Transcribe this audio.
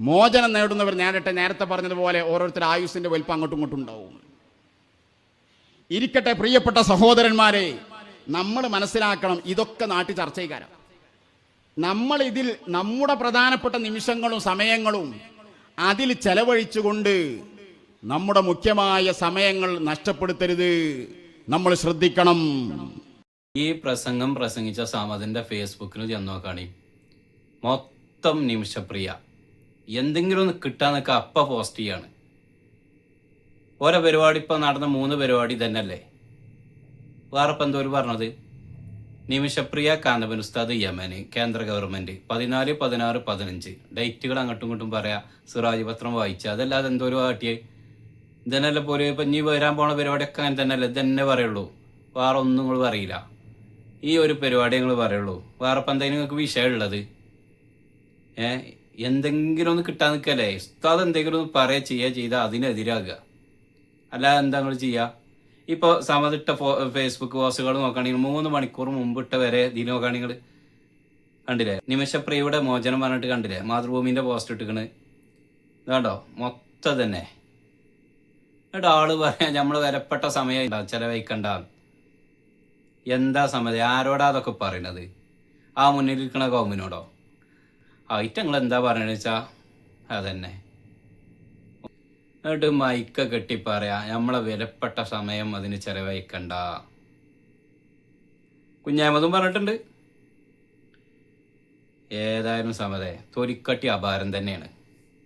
മോചനം നേടുന്നവർ ഞാനിട്ട് നേരത്തെ പറഞ്ഞതുപോലെ ഓരോരുത്തർ ആയുസിന്റെ വലിപ്പം അങ്ങോട്ടും ഇങ്ങോട്ടും ഉണ്ടാവും. ഇരിക്കട്ടെ പ്രിയപ്പെട്ട സഹോദരന്മാരെ നമ്മൾ മനസ്സിലാക്കണം ഇതൊക്കെ നാട്ടിൽ ചർച്ച ചെയ്യാരം നമ്മൾ ഇതിൽ നമ്മുടെ പ്രധാനപ്പെട്ട നിമിഷങ്ങളും സമയങ്ങളും അതിൽ ചെലവഴിച്ചുകൊണ്ട് നമ്മുടെ മുഖ്യമായ സമയങ്ങൾ നഷ്ടപ്പെടുത്തരുത്. നമ്മൾ ശ്രദ്ധിക്കണം. ഈ പ്രസംഗം പ്രസംഗിച്ച സാമതിന്റെ ഫേസ്ബുക്കിൽ ചെന്നോക്കാണി മൊത്തം നിമിഷപ്രിയ. എന്തെങ്കിലും ഒന്ന് കിട്ടാന്നൊക്കെ അപ്പ പോസ്റ്റ് ചെയ്യാണ്. ഓരോ പരിപാടി ഇപ്പൊ നടന്ന മൂന്ന് പരിപാടി തന്നെയല്ലേ വേറെ ഇപ്പം എന്തോ പറഞ്ഞത്? നിമിഷപ്രിയ കാന്തപൻ ഉസ്താദ് യമന് കേന്ദ്ര ഗവൺമെന്റ്. പതിനാല് പതിനാറ് പതിനഞ്ച്. ഡേറ്റുകൾ അങ്ങോട്ടും ഇങ്ങോട്ടും പറയാ. സിറാജ് പത്രം വായിച്ച. അതല്ലാതെ എന്തോ ഒരു പാട്ടിയെ ഇതന്നെയല്ലേ പോലെ ഇപ്പൊ ഇനി വരാൻ പോണ പരിപാടിയൊക്കെ അങ്ങനെ തന്നെയല്ലേ? ഇതന്നെ പറയുള്ളൂ. വേറെ ഒന്നും നിങ്ങൾ പറയില്ല. ഈ ഒരു പരിപാടി നിങ്ങൾ പറയുള്ളൂ. വേറെ ഇപ്പം നിങ്ങൾക്ക് വിഷയമുള്ളത്? ഏഹ് എന്തെങ്കിലും ഒന്ന് കിട്ടാൻ നിൽക്കല്ലേ? ഉസ്താദ് എന്തെങ്കിലും ഒന്ന് പറയുക ചെയ്യുക ചെയ്താൽ അതിനെതിരാകുക. അല്ലാതെ എന്താ നിങ്ങൾ ചെയ്യുക ഇപ്പോൾ സമതിട്ട ഫോ ഫേസ്ബുക്ക് പോസ്റ്റുകൾ നോക്കുകയാണെങ്കിൽ മൂന്ന് മണിക്കൂർ മുമ്പ് ഇട്ട വരെ ഇതിൽ നോക്കുകയാണെങ്കിൽ കണ്ടില്ലേ? നിമിഷപ്രിയയുടെ മോചനം പറഞ്ഞിട്ട് കണ്ടില്ലേ? മാതൃഭൂമിന്റെ പോസ്റ്റ് ഇട്ടിക്കണ് ഇതാണ്ടോ മൊത്തം തന്നെ. എന്നിട്ട് ആൾ പറയാം നമ്മൾ വിലപ്പെട്ട സമയം ചെലവഴിക്കണ്ട. എന്താ സമയം? ആരോടാ അതൊക്കെ പറയണത്? ആ മുന്നിൽ ഇരിക്കണ കൗമിനോടോ? ആയിട്ടങ്ങൾ എന്താ പറയണെന്ന് വെച്ചാ? അതന്നെ. എന്നിട്ട് മൈക്ക കെട്ടി പറയാ നമ്മളെ വിലപ്പെട്ട സമയം അതിന് ചെലവഴിക്കണ്ട. കുഞ്ഞാമതും പറഞ്ഞിട്ടുണ്ട്. ഏതായാലും സമതെ തൊലിക്കട്ടി അപാരം തന്നെയാണ്.